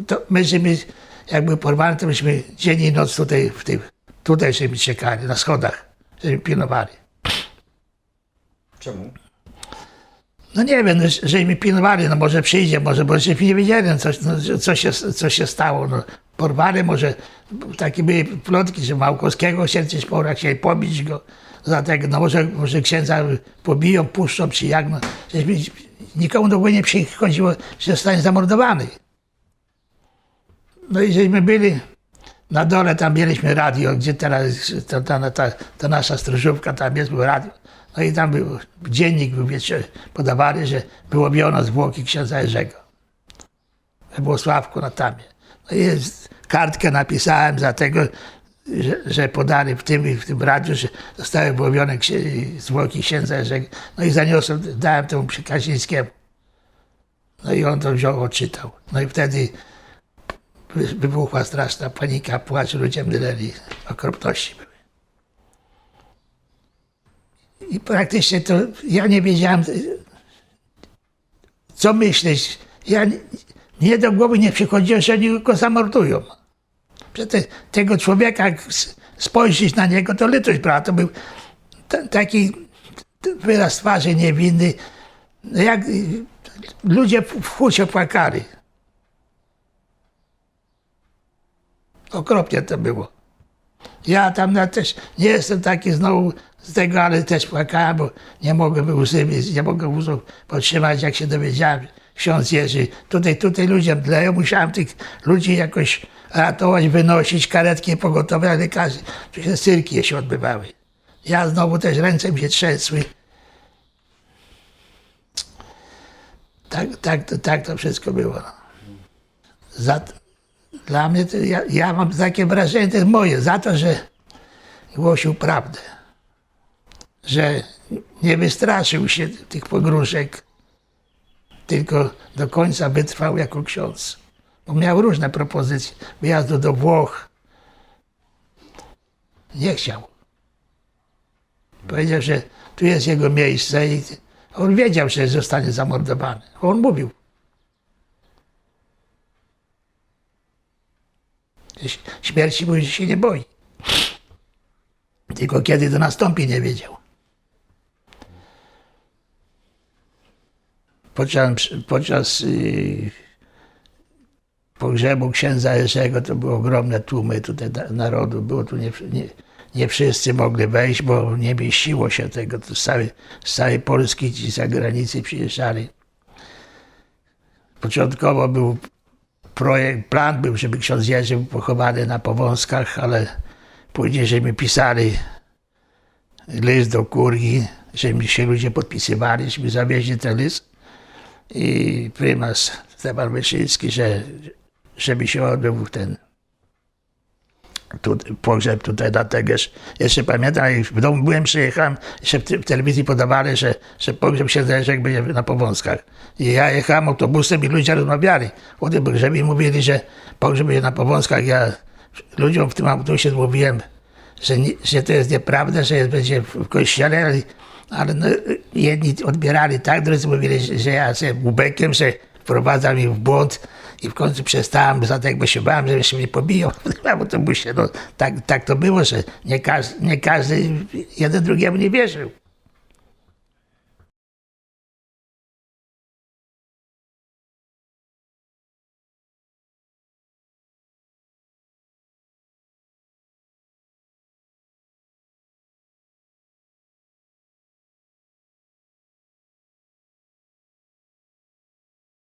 No to my, żeśmy, jak był porwany, to myśmy dzień i noc tutaj, w tym, tutaj żeśmy czekali, na schodach, żeśmy pilnowali. Czemu? No nie wiem, no, żeśmy pilnowali, no może przyjdzie, może, bo żeśmy nie wiedzieli, no, co, no, co, się, co się stało. No, porwali, może takie były plotki, że Małkowskiego chcieli coś porwać, chcieli pobić go. Dlatego, no może, może księdza pobiją, puszczą, czy jak, no. Żeśmy, nikomu do głowy nie przychodziło, że zostanie zamordowany. No i żeśmy byli na dole, tam mieliśmy radio, gdzie teraz ta, ta, ta, ta nasza stróżówka, tam jest było radio. No i tam był dziennik, był, wiecie, podawali, że wyłowiono zwłoki księdza Jerzego. We Włosławku na Tamie. No i jest, kartkę napisałem za tego, że, że podali w tym, w tym radiu, że zostały wyłowione księ- zwłoki księdza Jerzego. No i zaniosłem, dałem temu Przekazińskiemu. No i on to wziął, odczytał. No i wtedy wybuchła straszna panika, płacz, ludzie mdleli, okropności były. I praktycznie to ja nie wiedziałem, co myśleć. Ja nie, nie do głowy nie przychodziło, że oni go zamordują. Przecież tego człowieka, jak spojrzeć na niego, to litość brała. To był ta- taki wyraz twarzy niewinny. No Jak ludzie w hucie płakali. Okropnie to było. Ja tam na też nie jestem taki znowu z tego, ale też płakałem, bo nie mogłem łzy, nie mogłem łzów podtrzymać, jak się dowiedziałem. Ksiądz Jerzy, tutaj, tutaj ludzie mdleją, musiałem tych ludzi jakoś ratować, wynosić, karetki pogotowe, lekarzy. Tu się cyrki się odbywały. Ja znowu też ręce mi się trzęsły. Tak, tak, to, tak to wszystko było. no. Za, dla mnie to ja, ja mam takie wrażenie, to jest moje, za to, że głosił prawdę, że nie wystraszył się tych pogróżek, tylko do końca wytrwał jako ksiądz. Bo miał różne propozycje wyjazdu do Włoch. Nie chciał. Powiedział, że tu jest jego miejsce i on wiedział, że zostanie zamordowany. On mówił. Śmierci mówi, że się nie boi. Tylko kiedy to nastąpi, nie wiedział. Podczas, podczas yy, pogrzebu księdza Jerzego to były ogromne tłumy tutaj na- narodu. Było tu nie, nie, nie wszyscy mogli wejść, bo nie mieściło się tego. To z, całej, z całej Polski ci zagranicy przyjeżdżali. Początkowo był projekt, plan był, żeby ksiądz Jerzy był pochowany na Powązkach, ale później, żeśmy pisali list do kurii, żeby się ludzie podpisywali, żeśmy zawieźli ten list. I prymas Stefan Wyszyński, że żeby się odbył ten tu, pogrzeb tutaj na Tegerz. Jeszcze pamiętam, jak w domu byłem, przyjechałem, jeszcze w, w telewizji podawali, że, że pogrzeb się Jerzek będzie na Powązkach. I ja jechałem autobusem i ludzie rozmawiali o tym pogrzebie i mówili, że pogrzeb będzie na Powązkach. Ja ludziom w tym autobusie mówiłem, że, nie, że to jest nieprawda, że jest, będzie w kościele, ale, ale no, jedni odbierali tak, drudzy mówili, że, że ja jestem ubekiem, że wprowadzam ich w błąd i w końcu przestałem, dlatego bo się bałem, że się mnie pobiją w autobusie. No, tak, tak to było, że nie każdy, nie każdy jeden drugiemu nie wierzył.